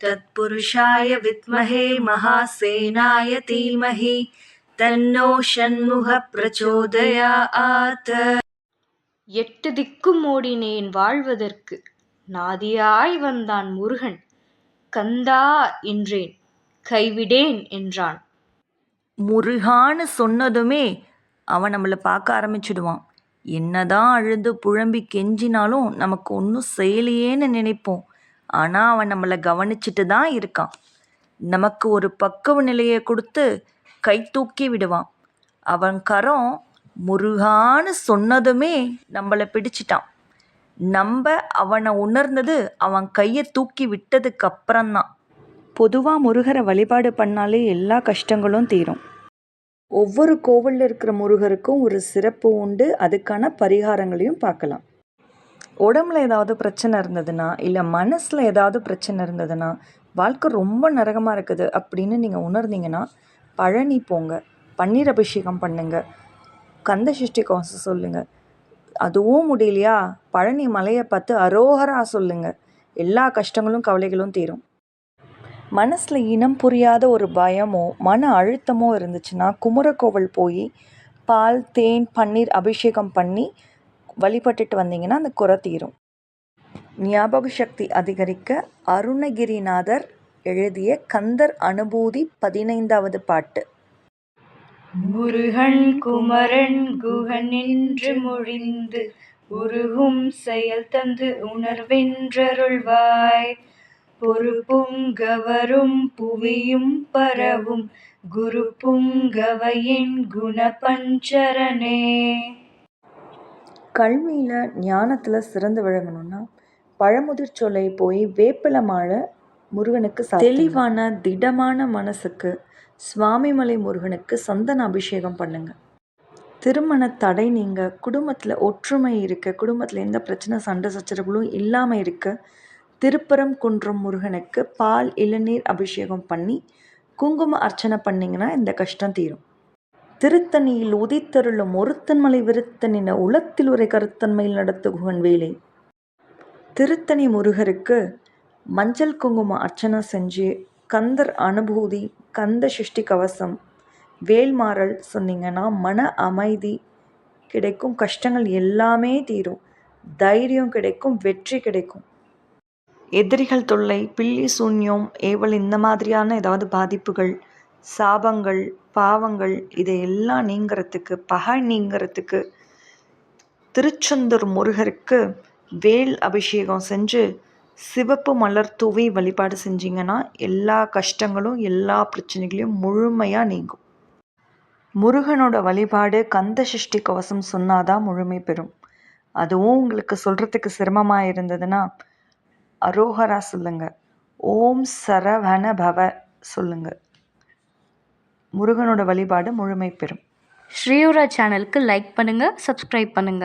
तत्पुरुषाय विद्महे महासेनाय धीमहि तन्नो षण्मुखः प्रचोदयात् எட்டு திக்கும் ஓடினேன் வாழ்வதற்கு நாதியாய் வந்தான் முருகன் கந்தா என்றேன் கைவிடேன் என்றான் முருகான்னு சொன்னதுமே அவன் நம்மளை பார்க்க ஆரம்பிச்சிடுவான் என்னதான் அழுது புழம்பி கெஞ்சினாலும் நமக்கு ஒன்றும் செய்யலையேன்னு நினைப்போம் ஆனால் அவன் நம்மளை கவனிச்சிட்டு தான் இருக்கான். நமக்கு ஒரு பக்குவ நிலையை கொடுத்து கை தூக்கி விடுவான். அவன் கரம் முருகான்னு சொன்னதுமே நம்மளை பிடிச்சிட்டான். நம்ம அவனை உணர்ந்தது அவன் கையை தூக்கி விட்டதுக்கு அப்புறம்தான். பொதுவாக முருகரை வழிபாடு பண்ணாலே எல்லா கஷ்டங்களும் தீரும். ஒவ்வொரு கோவிலில் இருக்கிற முருகருக்கும் ஒரு சிறப்பு உண்டு. அதுக்கான பரிகாரங்களையும் பார்க்கலாம். உடம்புல ஏதாவது பிரச்சனை இருந்ததுன்னா இல்லை மனசில் ஏதாவது பிரச்சனை இருந்ததுன்னா வாழ்க்கை ரொம்ப நரகமாக இருக்குது அப்படின்னு நீங்கள் உணர்ந்தீங்கன்னா பழனி போங்க. பன்னீர் அபிஷேகம் பண்ணுங்க. கந்த சஷ்டி கோசம் சொல்லுங்கள் அதுவும் முடியலையா? பழனி மலையை பார்த்து அரோகரா சொல்லுங்கள் எல்லா கஷ்டங்களும் கவலைகளும் தீரும். மனசில் இனம் புரியாத ஒரு பயமோ மன அழுத்தமோ இருந்துச்சுன்னா குமரக்கோவில் போய் பால் தேன் பன்னீர் அபிஷேகம் பண்ணி வழிபட்டுட்டு வந்தீங்கன்னா அந்த குறை தீரும். ஞாபக சக்தி அதிகரிக்க அருணகிரிநாதர் எழுதிய கந்தர் அனுபூதி பதினைந்தாவது பாட்டு. முருகன் குமரன் குகன் என்று மொழிந்து உருகும் செயல் தந்து உணர்வென்றருள்வாய். பொறுப்பும் கவரும் புவியும் பரவும் குரு புங்கவையின் குணபஞ்சரனே. கல்வியில் ஞானத்தில் சிறந்து விளங்கணும்னா பழமுதிர் சோலை போய் வேப்பில மாலை முருகனுக்கு தெளிவான திடமான மனசுக்கு சுவாமிமலை முருகனுக்கு சந்தன அபிஷேகம் பண்ணுங்க. திருமண தடை நீங்கள் குடும்பத்தில் ஒற்றுமை இருக்க குடும்பத்தில் எந்த பிரச்சனை சண்டை சச்சரவுகளும் இல்லாமல் இருக்க திருப்பரம் குன்றம் முருகனுக்கு பால் இளநீர் அபிஷேகம் பண்ணி குங்கும அர்ச்சனை பண்ணிங்கன்னா இந்த கஷ்டம் தீரும். திருத்தணியில் உதித்தருளும் ஒருத்தன்மலை விருத்தனின உளத்தில் உரை கருத்தன்மையில் நடத்துகுகன் வேலை. திருத்தணி முருகருக்கு மஞ்சள் குங்கும அர்ச்சனை செஞ்சு கந்தர் அனுபூதி கந்த சிருஷ்டி கவசம் வேல்மாறல் சொன்னீங்கன்னா மன அமைதி கிடைக்கும் கஷ்டங்கள் எல்லாமே தீரும் தைரியம் கிடைக்கும் வெற்றி கிடைக்கும். எதிரிகள் தொல்லை பில்லி சூன்யம் ஏவல் இந்த மாதிரியான ஏதாவது பாதிப்புகள் சாபங்கள் பாவங்கள் இதையெல்லாம் நீங்கிறதுக்கு பகை நீங்கிறதுக்கு திருச்செந்தூர் முருகருக்கு வேல் அபிஷேகம் செஞ்சு சிவப்பு மலர் தூவி வழிபாடு செஞ்சீங்கன்னா எல்லா கஷ்டங்களும் எல்லா பிரச்சனைகளையும் முழுமையாக நீங்கும். முருகனோட வழிபாடு கந்த சஷ்டி கவசம் சொன்னாதான் முழுமை பெறும். அதுவும் உங்களுக்கு சொல்கிறதுக்கு சிரமமாக இருந்ததுன்னா அரோகரா சொல்லுங்கள் ஓம் சரவண பவ சொல்லுங்கள் முருகனோட வழிபாடு முழுமை பெறும். ஸ்ரீயுரா சேனலுக்கு லைக் பண்ணுங்க சப்ஸ்கிரைப் பண்ணுங்க.